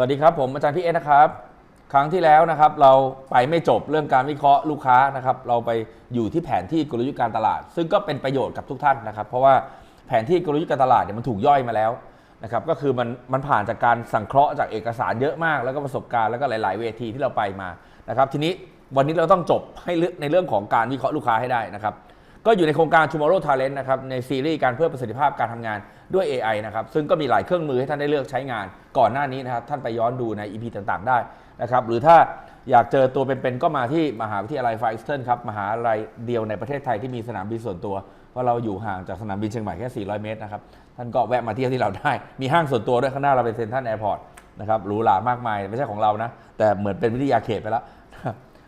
สวัสดีครับผมอาจารย์พี่เอนะครับ ครั้งที่แล้วนะครับ เราไปไม่จบเรื่องการวิเคราะห์ลูกค้านะครับ เราไปอยู่ที่แผนที่กลยุทธ์การตลาด ซึ่งก็เป็นประโยชน์กับทุกท่านนะครับ เพราะว่าแผนที่กลยุทธ์การตลาดเนี่ยมันถูกย่อยมาแล้วนะครับ ก็คือมันมันผ่านจากการสังเคราะห์จากเอกสารเยอะมาก แล้วก็ประสบการณ์แล้วก็หลาย ๆ เวทีที่เราไปมานะครับ ทีนี้วันนี้เราต้องจบให้ในเรื่องของการวิเคราะห์ลูกค้าให้ได้นะครับ ก็อยู่ในโครงการ Tomorrow Talent นะครับในซีรีส์การเพิ่มประสิทธิภาพการทำงานด้วย AI นะครับซึ่งก็มีหลายเครื่องมือให้ท่านได้เลือกใช้งาน ก่อนหน้านี้นะครับท่านไปย้อนดูใน EP ต่างๆ ได้นะครับหรือถ้าอยากเจอตัวเป็นๆก็มาที่มหาวิทยาลัยไฟสเทิร์นครับมหาลัยเดียวในประเทศไทยที่มีสนามบินส่วนตัว เพราะเราอยู่ห่างจากสนามบินเชียงใหม่แค่ 400 เมตรนะครับท่านก็แวะมาเที่ยวที่เราได้มีห้างส่วนตัวด้วยข้างหน้าเราเป็นเซ็นทรัลแอร์พอร์ตนะครับหรูหรามากมายไม่ใช่ของเรานะแต่เหมือนเป็นวิทยาเขตไปแล้ว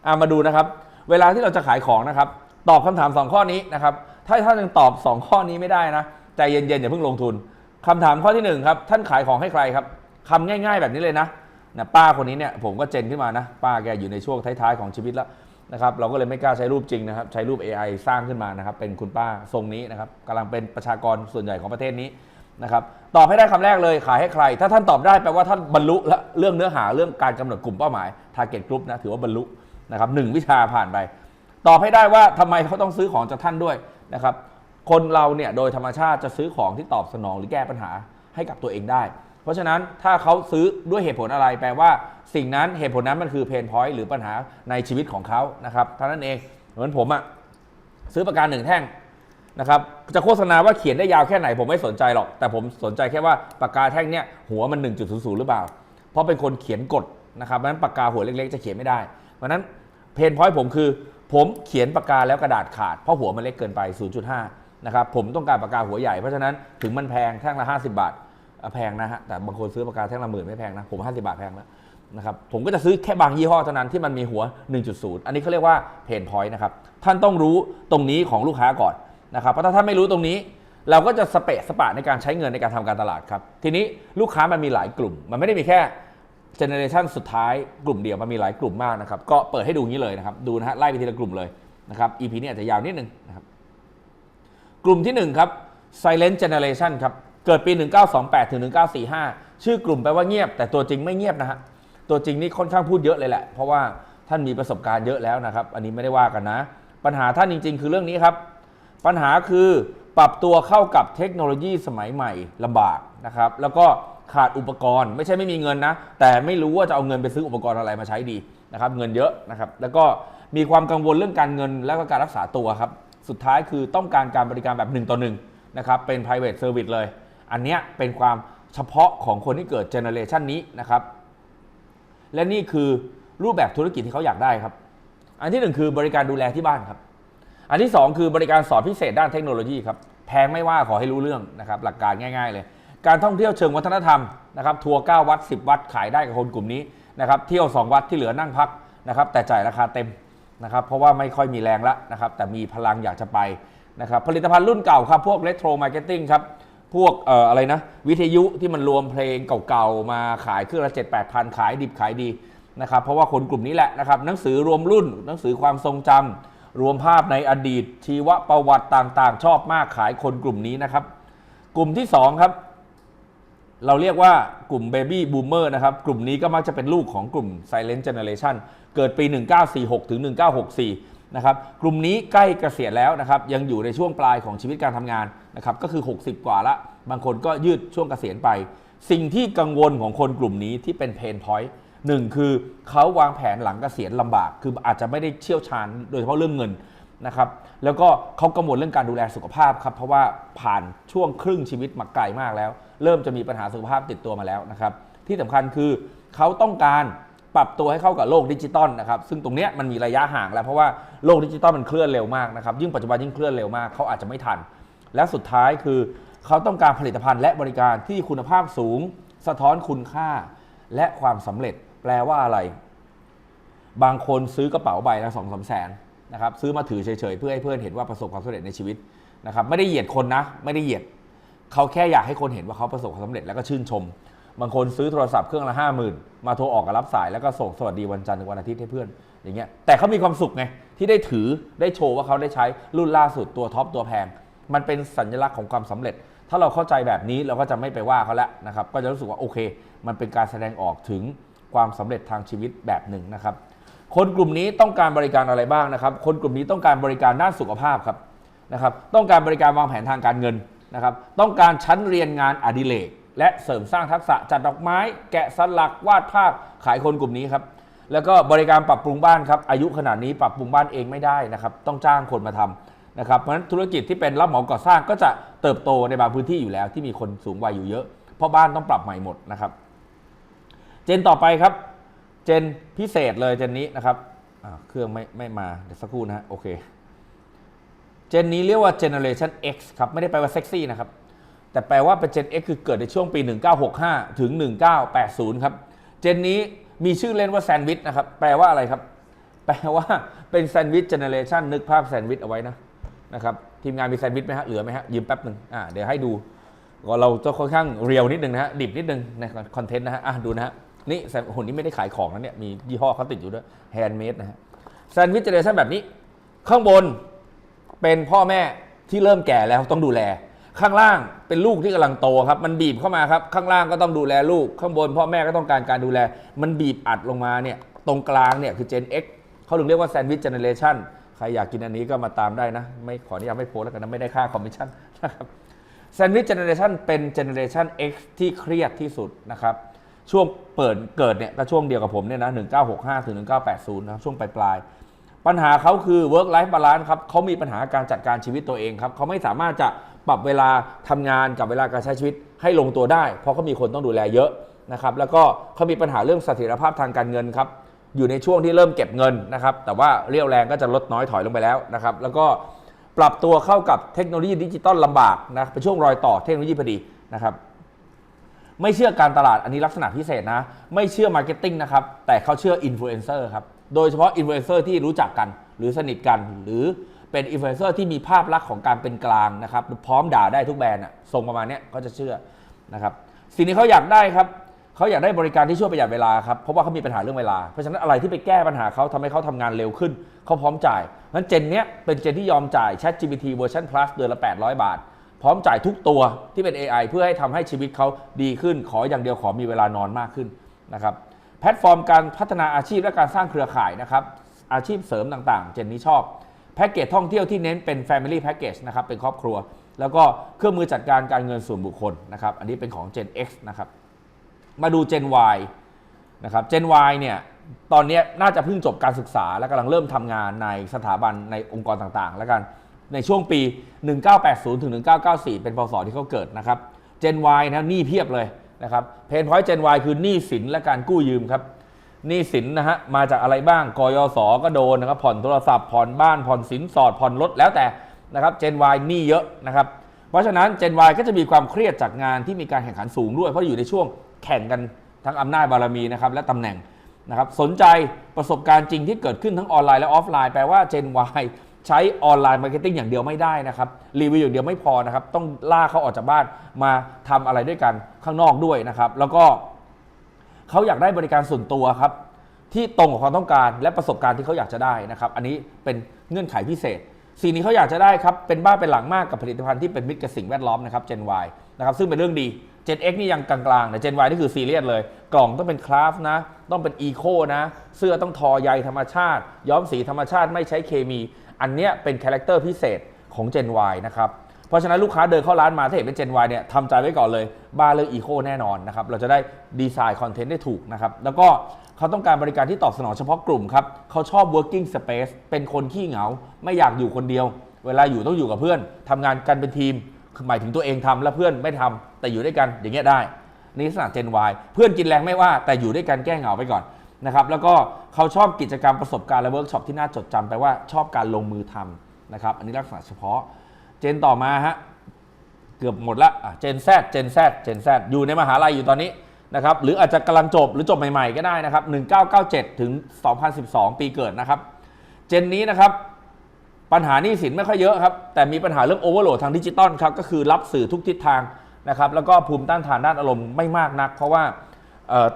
อะมาดูนะครับเวลาที่เราจะขายของนะครับ ตอบคำถาม 2 ข้อนี้นะครับ ถ้าท่านยังตอบ 2 ข้อนี้ไม่ได้นะใจเย็นๆอย่าเพิ่งลงทุนคำถามข้อที่1ครับท่านขายของให้ใครครับคำง่าย ๆแบบนี้เลยนะนะป้าคนนี้เนี่ยผมก็เจนขึ้นมานะ ป้าแกอยู่ในช่วงท้ายๆของชีวิตแล้วนะครับเราก็เลยไม่กล้าใช้รูปจริงนะครับ ใช้รูป AI สร้างขึ้นมานะครับ เป็นคุณป้าทรงนี้นะครับกำลังเป็นประชากรส่วนใหญ่ของประเทศนี้นะครับตอบให้ได้คำแรกเลยขายให้ใคร ถ้าท่านตอบได้แปลว่าท่านบรรลุและเรื่องเนื้อหาเรื่องการกำหนดกลุ่มเป้าหมาย target group นะถือว่าบรรลุนะครับหนึ่งวิชาผ่านไป ตอบให้ได้ว่าทำไมเขาต้องซื้อของจากท่านด้วยนะครับ คนเราเนี่ยโดยธรรมชาติจะซื้อของที่ตอบสนองหรือแก้ปัญหาให้กับตัวเองได้ เพราะฉะนั้นถ้าเขาซื้อด้วยเหตุผลอะไร แปลว่าสิ่งนั้นเหตุผลนั้นมันคือเพนพอยต์หรือปัญหาในชีวิตของเขานะครับเท่านั้นเองเหมือนผมอะซื้อประกันหนึ่งแท่งนะครับจะโฆษณาว่าเขียนได้ยาวแค่ไหนผมไม่สนใจหรอก แต่ผมสนใจแค่ว่าปากกาแท่งเนี้ยหัวมัน 1.00 หรือเปล่า เพราะเป็นคนเขียนกฎนะครับเพราะฉะนั้นปากกาหัวเล็กๆ จะเขียนไม่ได้เพราะฉะนั้นเพนพอยต์ผมคือ ผมเขียนปากกาแล้วกระดาษขาด เพราะหัวมันเล็กเกินไป 0.5 นะครับ ผมต้องการปากกาหัวใหญ่ เพราะฉะนั้นถึงมันแพงแท่งละ 50 บาท แพงนะฮะ แต่บางคนซื้อปากกาแท่งละหมื่นไม่แพงนะ ผม 50 บาทแพงแล้วนะครับ ผมก็จะซื้อแค่บางยี่ห้อเท่านั้นที่มันมีหัว 1.0 อันนี้เขาเรียกว่าเพนพอยต์นะครับ ท่านต้องรู้ตรงนี้ของลูกค้าก่อนนะครับ เพราะถ้าท่านไม่รู้ตรงนี้ เราก็จะสเปะสปะในการใช้เงินในการทำการตลาดครับ ทีนี้ลูกค้ามันมีหลายกลุ่ม มันไม่ได้มีแค่ เจเนอเรชันสุดท้ายกลุ่มเดียวมันมีหลายกลุ่มมากนะครับ ก็เปิดให้ดูงี้เลยนะครับ ดูนะฮะไล่ไปทีละกลุ่มเลยนะครับ EP นี้อาจจะยาวนิดนึงนะครับ กลุ่มที่1ครับ Silent Generation ครับ เกิดปี 1928 ถึง 1945 ชื่อกลุ่มแปลว่าเงียบ แต่ตัวจริงไม่เงียบนะฮะ ตัวจริงนี่ค่อนข้างพูดเยอะเลยแหละ เพราะว่าท่านมีประสบการณ์เยอะแล้วนะครับ อันนี้ไม่ได้ว่ากันนะ ปัญหาท่านจริง ๆ คือเรื่องนี้ครับ ปัญหาคือปรับตัวเข้ากับเทคโนโลยีสมัยใหม่ลำบากนะครับ แล้วก็ ขาดอุปกรณ์ ไม่ใช่ไม่มีเงินนะ แต่ไม่รู้ว่าจะเอาเงินไปซื้ออุปกรณ์อะไรมาใช้ดีนะครับเงินเยอะนะครับแล้วก็มีความกังวลเรื่องการเงินแล้วก็การรักษาตัวครับสุดท้ายคือต้องการการบริการแบบหนึ่งต่อหนึ่งนะครับเป็น private service เลย อันเนี้ยเป็นความเฉพาะของคนที่เกิดเจเนอเรชันนี้นะครับและนี่คือรูปแบบธุรกิจที่เขาอยากได้ครับ อันที่หนึ่งคือบริการดูแลที่บ้านครับ อันที่ 2 คือบริการสอนพิเศษด้านเทคโนโลยีครับแพงไม่ว่าขอให้รู้เรื่องนะครับหลักการง่าย ๆ เลย การท่องเที่ยวเชิงวัฒนธรรมนะครับทัวร์9วัด 10 วัดขายได้กับคนกลุ่มนี้นะครับเที่ยว 2 วัดที่เหลือนั่งพักนะครับแต่จ่ายราคาเต็มนะครับเพราะว่าไม่ค่อยมีแรงละนะครับแต่มีพลังอยากจะไปนะครับผลิตภัณฑ์รุ่นเก่าครับพวกเ e โทรมาร์เก็ตติ้งครับพวกเอ่ออะไรนะวิทยุที่มันรวมเพลงเก่าๆ มาขายเครื่องละ7 8พันขายดิบขายดีนะครับเพราะว่าคนกลุ่มนี้แหละนะครับหนังสือรวมรุ่น หนังสือความทรงจำรวมภาพในอดีต ชีวประวัติต่างๆ ชอบมากขายคนกลุ่มนี้นะครับ กลุ่มที่2ครับ เราเรียกว่ากลุ่ม Baby Boomer นะครับ กลุ่มนี้ก็มักจะเป็นลูกของกลุ่ม Silent Generation เกิดปี 1946 ถึง 1964 นะครับ กลุ่มนี้ใกล้เกษียณแล้วนะครับ ยังอยู่ในช่วงปลายของชีวิตการทำงานนะครับ ก็คือ 60 กว่าละ บางคนก็ยืดช่วงเกษียณไป สิ่งที่กังวลของคนกลุ่มนี้ที่เป็นเพนพอยต์หนึ่งคือเขาวางแผนหลังเกษียณลำบาก คืออาจจะไม่ได้เชี่ยวชาญ โดยเฉพาะเรื่องเงิน นะครับแล้วก็เขากังวลเรื่องการดูแลสุขภาพครับเพราะว่าผ่านช่วงครึ่งชีวิตมาไกลมากแล้ว เริ่มจะมีปัญหาสุขภาพติดตัวมาแล้วนะครับที่สำคัญคือเขาต้องการปรับตัวให้เข้ากับโลกดิจิตอลนะครับซึ่งตรงเนี้ยมันมีระยะห่างแล้วเพราะว่าโลกดิจิตอลมันเคลื่อนเร็วมากนะครับยิ่งปัจจุบันยิ่งเคลื่อนเร็วมากเขาอาจจะไม่ทัน และสุดท้ายคือเขาต้องการผลิตภัณฑ์และบริการที่คุณภาพสูง สะท้อนคุณค่า และความสำเร็จแปลว่าอะไร บางคนซื้อกระเป๋าใบละสองสามแสน นะครับซื้อมาถือเฉยๆเพื่อให้เพื่อนเห็นว่าประสบความสำเร็จในชีวิตนะครับไม่ได้เหยียดคนนะ ไม่ได้เหยียดเขาแค่อยากให้คนเห็นว่าเขาประสบความสำเร็จแล้วก็ชื่นชม บางคนซื้อโทรศัพท์เครื่องละห้าหมื่นมาโทรออกกับรับสายแล้วก็ส่งสวัสดีวันจันทร์ถึงวันอาทิตย์ให้เพื่อนอย่างเงี้ยแต่เขามีความสุขไงที่ได้ถือได้โชว์ว่าเขาได้ใช้รุ่นล่าสุดตัวท็อปตัวแพง มันเป็นสัญลักษณ์ของความสำเร็จ ถ้าเราเข้าใจแบบนี้เราก็จะไม่ไปว่าเขาแล้วนะครับก็จะรู้สึกว่าโอเค มันเป็นการแสดงออกถึงความสำเร็จทางชีวิตแบบหนึ่งนะครับ คนกลุ่มนี้ต้องการบริการอะไรบ้างนะครับ คนกลุ่มนี้ต้องการบริการด้านสุขภาพครับนะครับ ต้องการบริการวางแผนทางการเงินนะครับ ต้องการชั้นเรียนงานอดิเรกและเสริมสร้างทักษะจัดดอกไม้ แกะสลักวาดภาพขายคนกลุ่มนี้ครับ แล้วก็บริการปรับปรุงบ้านครับ อายุขนาดนี้ปรับปรุงบ้านเองไม่ได้นะครับ ต้องจ้างคนมาทำนะครับ เพราะฉะนั้นธุรกิจที่เป็นรับเหมาก่อสร้างก็จะเติบโตในบางพื้นที่อยู่แล้วที่มีคนสูงวัยอยู่เยอะ เพราะบ้านต้องปรับใหม่หมดนะครับ เจนต่อไปครับ เจนพิเศษเลยเจนนี้นะครับเครื่องไม่ไม่มาเดี๋ยวสักครู่นะฮะโอเค เจนนี้เรียกว่า Generation X ครับ ไม่ได้แปลว่าเซ็กซี่นะครับ แต่แปลว่าเป็น Gen X คือเกิดในช่วงปี 1965 ถึง 1980 ครับ เจนนี้มีชื่อเล่นว่าแซนด์วิชนะครับ แปลว่าอะไรครับ แปลว่าเป็นแซนด์วิชเจเนเรชันนึกภาพแซนด์วิชเอาไว้นะนะครับทีมงานมีแซนด์วิชไหมฮะเหลือไหมฮะยืมแป๊บหนึ่งอ่าเดี๋ยวให้ดู ก็เราจะค่อนข้างเรียวนิดนึงนะฮะดิบนิดนึงในคอนเทนต์นะฮะอะดูนะฮะ นี่แซนหุ่นนี้ไม่ได้ขายของนะเนี่ยมียี่ห้อเขาติดอยู่ด้วยแฮนด์เมดนะฮะแซนด์วิชเจเนเรชันแบบนี้ ข้างบนเป็นพ่อแม่ที่เริ่มแก่แล้วต้องดูแล ข้างล่างเป็นลูกที่กำลังโตครับ มันบีบเข้ามาครับ ข้างล่างก็ต้องดูแลลูก ข้างบนพ่อแม่ก็ต้องการการดูแล มันบีบอัดลงมาเนี่ยตรงกลางเนี่ยคือ Gen X เขาถึงเรียกว่าแซนด์วิชเจเนเรชันใครอยากกินอันนี้ก็มาตามได้นะ ไม่ขออนุญาตไม่โพสแล้วกันนะ ไม่ได้ค่าคอมมิชชั่นนะครับแซนด์วิชเจเนเรชันเป็นเจเนเรชัน X ที่เครียดที่สุดนะครับ ช่วงเปิดเกิดเนี่ยก็ช่วงเดียวกับผมเนี่ยนะ1965ถึง1980นะครับช่วงปลายๆปัญหาเขาคือ work life balance ครับเขามีปัญหาการจัดการชีวิตตัวเองครับเขาไม่สามารถจะปรับเวลาทำงานกับเวลาการใช้ชีวิตให้ลงตัวได้ เพราะเขามีคนต้องดูแลเยอะนะครับแล้วก็เขามีปัญหาเรื่องเสถียรภาพทางการเงินครับอยู่ในช่วงที่เริ่มเก็บเงินนะครับแต่ว่าเรี่ยวแรงก็จะลดน้อยถอยลงไปแล้วนะครับแล้วก็ปรับตัวเข้ากับเทคโนโลยีดิจิตอลลำบากนะเป็นช่วงรอยต่อเทคโนโลยีพอดีนะครับ ไม่เชื่อการตลาดอันนี้ลักษณะพิเศษนะ ไม่เชื่อมาร์เก็ตติ้งนะครับ แต่เขาเชื่ออินฟลูเอนเซอร์ครับ โดยเฉพาะอินฟลูเอนเซอร์ที่รู้จักกัน หรือสนิทกัน หรือเป็นอินฟลูเอนเซอร์ที่มีภาพลักษณ์ของการเป็นกลางนะครับ พร้อมด่าได้ทุกแบรนด์อะทรงประมาณนี้เขาจะเชื่อนะครับ สิ่งที่เขาอยากได้ครับเขาอยากได้บริการที่ช่วยประหยัดเวลาครับ เพราะว่าเขามีปัญหาเรื่องเวลา เพราะฉะนั้นอะไรที่ไปแก้ปัญหาเขาทำให้เขาทำงานเร็วขึ้น เขาพร้อมจ่ายเพราะฉะนั้นเจนเนี้ยเป็นเจนที่ยอมจ่าย Chat GPT เวอร์ชัน plus เดือนละ 800 บาท พร้อมจ่ายทุกตัวที่เป็น AI เพื่อให้ทำให้ชีวิตเขาดีขึ้น ขออย่างเดียวขอมีเวลานอนมากขึ้นนะครับแพลตฟอร์มการพัฒนาอาชีพและการสร้างเครือข่ายนะครับอาชีพเสริมต่างๆ เจนนี้ชอบแพ็กเกจท่องเที่ยวที่เน้นเป็น Family Package นะครับเป็นครอบครัว แล้วก็เครื่องมือจัดการการเงินส่วนบุคคลนะครับอันนี้เป็นของ Gen X นะครับมาดู Gen Y นะครับ Gen Y เนี่ยตอนนี้น่าจะเพิ่งจบการศึกษาและกำลังเริ่มทำงานในสถาบันในองค์กรต่างๆ แล้วกัน ในช่วงปี 1980 ถึง 1994 เป็นพศที่เขาเกิดนะครับ Gen Y นะหนี้เพียบเลยนะครับ เพนพอยต์ Gen Y คือหนี้สินและการกู้ยืมครับ หนี้สินนะฮะ มาจากอะไรบ้าง กยศก็โดนนะครับ ผ่อนโทรศัพท์ ผ่อนบ้าน ผ่อนสินสอด ผ่อนรถ แล้วแต่นะครับ Gen Y หนี้เยอะนะครับ เพราะฉะนั้น Gen Y ก็จะมีความเครียดจากงานที่มีการแข่งขันสูงด้วย เพราะอยู่ในช่วงแข่งกันทั้งอำนาจบารมีนะครับ และตำแหน่งนะครับ สนใจประสบการณ์จริงที่เกิดขึ้นทั้งออนไลน์และออฟไลน์ แปลว่า Gen Y ใช้ออนไลน์มาร์เก็ตติ้งอย่างเดียวไม่ได้นะครับรีวิวอย่างเดียวไม่พอนะครับต้องล่าเขาออกจากบ้านมาทำอะไรด้วยกันข้างนอกด้วยนะครับแล้วก็เขาอยากได้บริการส่วนตัวครับที่ตรงกับความต้องการและประสบการณ์ที่เขาอยากจะได้นะครับอันนี้เป็นเงื่อนไขพิเศษสิ่งนี้เขาอยากจะได้ครับเป็นบ้านเป็นหลังมากกับผลิตภัณฑ์ที่เป็นมิตรกับสิ่งแวดล้อมนะครับ Gen Y นะครับซึ่งเป็นเรื่องดี Gen X นี่ยังกลางๆแต่ Gen Y นี่คือซีเรียสเลย กล่องต้องเป็นคราฟนะ ต้องเป็นอีโคนะ เสื้อต้องทอใยธรรมชาติ ย้อมสีธรรมชาติไม่ใช้เคมี อันเนี้ยเป็นคาแรคเตอร์พิเศษของ Gen Y นะครับ เพราะฉะนั้นลูกค้าเดินเข้าร้านมาถ้าเห็นเป็น Gen Y เนี่ยทำใจไว้ก่อนเลยบ้าเรื่องอีโคแน่นอนนะครับ เราจะได้ดีไซน์คอนเทนต์ได้ถูกนะครับ แล้วก็เขาต้องการบริการที่ตอบสนองเฉพาะกลุ่มครับเขาชอบ working space เป็นคนขี้เหงา ไม่อยากอยู่คนเดียว เวลาอยู่ต้องอยู่กับเพื่อนทำงานกันเป็นทีมคือหมายถึงตัวเองทำแล้วเพื่อนไม่ทำแต่อยู่ด้วยกันอย่างเงี้ยได้นี่ลักษณะ Gen Y เพื่อนกินแรงไม่ว่าแต่อยู่ด้วยกันแก้เหงาไปก่อน นะครับแล้วก็เขาชอบกิจกรรมประสบการณ์และเวิร์กช็อปที่น่าจดจำแปลว่าชอบการลงมือทำนะครับอันนี้ลักษณะเฉพาะ เจนต่อมาฮะเกือบหมดละเจนแซดเจนแซดเจนแซดอยู่ในมหาลัยอยู่ตอนนี้นะครับหรืออาจจะกำลังจบหรือจบใหม่ๆก็ได้นะครับ 1997 ถึง 2012 ปีเกิดนะครับ เจนนี้นะครับปัญหานี้สินไม่ค่อยเยอะครับ แต่มีปัญหาเรื่องโอเวอร์โหลดทางดิจิตอลครับก็คือรับสื่อทุกทิศทางนะครับแล้วก็ภูมิต้านทานด้านอารมณ์ไม่มากนัก เพราะว่า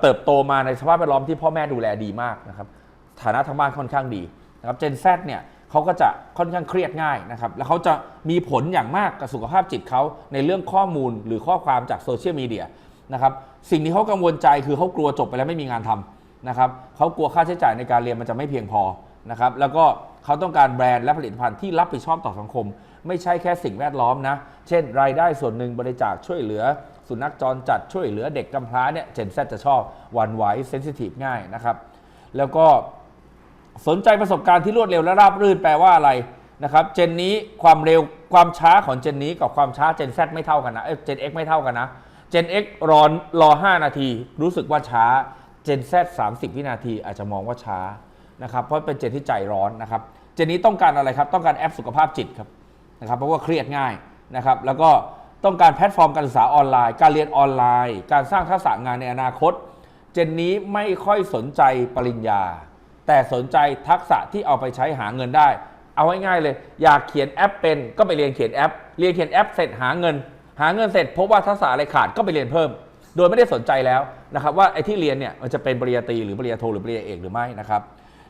เติบโตมาในสภาพแวดล้อมที่พ่อแม่ดูแลดีมากนะครับฐานะทางบ้านค่อนข้างดีนะครับเจนแซเนี่ยเขาก็จะค่อนข้างเครียดง่ายนะครับแล้วเขาจะมีผลอย่างมากกับสุขภาพจิตเขาในเรื่องข้อมูลหรือข้อความจากโซเชียลมีเดียนะครับสิ่งที่เขากังวลใจคือเขากลัวจบไปแล้วไม่มีงานทำนะครับเขากลัวค่าใช้จ่ายในการเรียนมันจะไม่เพียงพอนะครับแล้วก็เขาต้องการแบรนด์และผลิตภัณฑ์ที่รับผิดชอบต่อสังคม ไม่ใช่แค่สิ่งแวดล้อมนะ เช่น รายได้ส่วนหนึ่งบริจาคช่วยเหลือ สุนัขจรจัดช่วยเหลือเด็กกำพร้าเนี่ยเจนแซจะชอบวันไหวเซนซิทีฟง่ายนะครับ แล้วก็สนใจประสบการณ์ที่รวดเร็วและราบรื่นแปลว่าอะไรนะครับเจนนี้ความเร็วความช้าของเจนนี้กับความช้าเจน Z ไม่เท่ากันนะเจน X ไม่เท่ากันนะเจน X รอรอ 5 นาที รู้สึกว่าช้าเจน Z 30วินาทีอาจจะมองว่าช้านะครับเพราะเป็นเจนที่ใจร้อนนะครับเจนนี้ต้องการอะไรครับ ต้องการแอปสุขภาพจิตครับนะครับเพราะว่าเครียดง่ายนะครับแล้วก็ ต้องการแพลตฟอร์มการศึกษาออนไลน์ การเรียนออนไลน์ การสร้างทักษะงานในอนาคต เจนนี้ไม่ค่อยสนใจปริญญา แต่สนใจทักษะที่เอาไปใช้หาเงินได้ เอาง่ายๆเลย อยากเขียนแอปเป็นก็ไปเรียนเขียนแอป เรียนเขียนแอปเสร็จหาเงิน หาเงินเสร็จพบว่าทักษะอะไรขาดก็ไปเรียนเพิ่ม โดยไม่ได้สนใจแล้วนะครับว่าไอ้ที่เรียนเนี่ยมันจะเป็นปริญญาตรีหรือปริญญาโทหรือปริญญาเอกหรือไม่นะครับ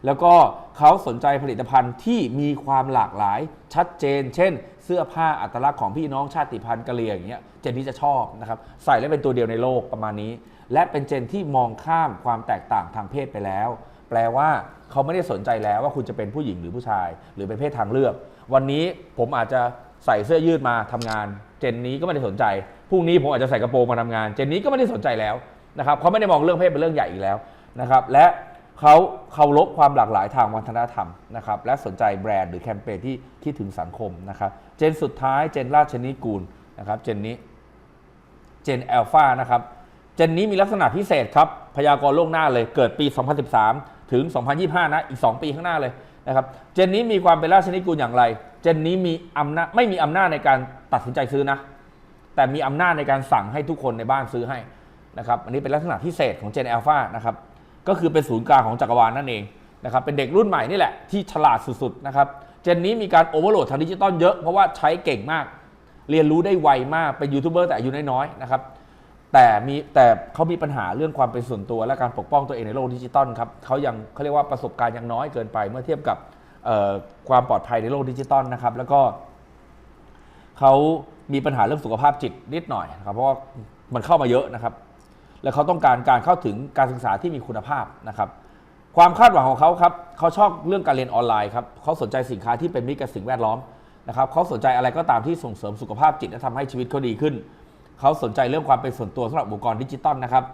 แล้วก็เขาสนใจผลิตภัณฑ์ที่มีความหลากหลายชัดเจน เช่น เสื้อผ้าอัตลักษณ์ของพี่น้องชาติพันธุ์กะเหรี่ยงอย่างเงี้ยเจนนี้จะชอบนะครับใส่แล้วเป็นตัวเดียวในโลกประมาณนี้ และเป็นเจนที่มองข้ามความแตกต่างทางเพศไปแล้ว แปลว่าเขาไม่ได้สนใจแล้วว่าคุณจะเป็นผู้หญิงหรือผู้ชาย หรือเป็นเพศทางเลือก วันนี้ผมอาจจะใส่เสื้อยืดมาทำงาน เจนนี้ก็ไม่ได้สนใจพรุ่งนี้ผมอาจจะใส่กระโปรงมาทำงาน เจนนี้ก็ไม่ได้สนใจแล้วนะครับเขาไม่ได้มองเรื่องเพศเป็นเรื่องใหญ่อีกแล้วนะครับและ เขาเคารพความหลากหลายทางวัฒนธรรมนะครับและสนใจแบรนด์หรือแคมเปญที่ที่ถึงสังคมนะครับเจนสุดท้ายเจนราชนิกูลนะครับเจนนี้เจนแอลฟานะครับเจนนี้มีลักษณะพิเศษครับพยากรณ์ล่วงหน้าเลยเกิดปี 2013 ถึง 2025 นะ อีก 2 ปีข้างหน้าเลยนะครับเจนนี้มีความเป็นราชนิกูลอย่างไร เจนนี้มีอำนาจไม่มีอำนาจในการตัดสินใจซื้อนะ แต่มีอำนาจในการสั่งให้ทุกคนในบ้านซื้อให้นะครับอันนี้เป็นลักษณะพิเศษของเจนแอลฟานะครับ ก็คือเป็นศูนย์กลางของจักรวาลนั่นเองนะครับเป็นเด็กรุ่นใหม่นี่แหละที่ฉลาดสุดๆนะครับเจนนี้มีการโอเวอร์โหลดทางดิจิตอลเยอะเพราะว่าใช้เก่งมาก เรียนรู้ได้ไวมากเป็นยูทูบเบอร์แต่อายุน้อยๆนะครับแต่มีแต่เขามีปัญหาเรื่องความเป็นส่วนตัวและการปกป้องตัวเองในโลกดิจิตอลครับเขายังเขาเรียกว่าประสบการณ์ยังน้อยเกินไป เมื่อเทียบกับความปลอดภัยในโลกดิจิตอลนะครับ แล้วก็เขามีปัญหาเรื่องสุขภาพจิตนิดหน่อยนะครับเพราะว่ามันเข้ามาเยอะนะครับ แล้วเขาต้องการการเข้าถึงการศึกษาที่มีคุณภาพนะครับ ความคาดหวังของเขาครับเขาชอบเรื่องการเรียนออนไลน์ครับเขาสนใจสินค้าที่เป็นมิตรกับสิ่งแวดล้อมนะครับเขาสนใจอะไรก็ตามที่ส่งเสริมสุขภาพจิตและทำให้ชีวิตเขาดีขึ้น เขาสนใจเรื่องความเป็นส่วนตัวสำหรับอุปกรณ์ดิจิตอลนะครับ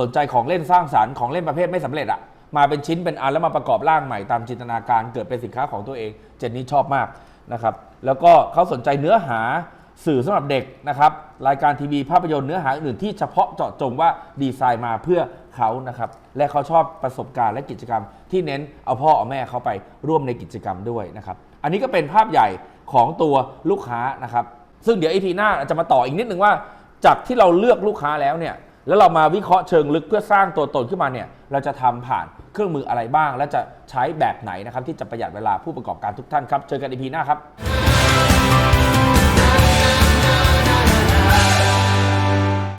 สนใจของเล่นสร้างสารรค์ของเล่นประเภทไม่สำเร็จอะมาเป็นชิ้นเป็นอันแล้วมาประกอบร่างใหม่ตามจินตนาการเกิดเป็นสินค้าของตัวเอง เจนนี่ชอบมากนะครับ แล้วก็เขาสนใจเนื้อหา สื่อสำหรับเด็กนะครับ รายการทีวีภาพยนตร์เนื้อหาอื่นที่เฉพาะเจาะจงว่าดีไซน์มาเพื่อเขานะครับ และเขาชอบประสบการณ์และกิจกรรม ที่เน้นเอาพ่อเอาแม่เขาไปร่วมในกิจกรรมด้วยนะครับ อันนี้ก็เป็นภาพใหญ่ของตัวลูกค้านะครับ ซึ่งเดี๋ยวอีพีหน้าจะมาต่ออีกนิดนึงว่า จากที่เราเลือกลูกค้าแล้วเนี่ย แล้วเรามาวิเคราะห์เชิงลึกเพื่อสร้างตัวตนขึ้นมาเนี่ย เราจะทำผ่านเครื่องมืออะไรบ้าง และจะใช้แบบไหนนะครับที่จะประหยัดเวลาผู้ประกอบการทุกท่านครับ เจอกันอีพีหน้าครับ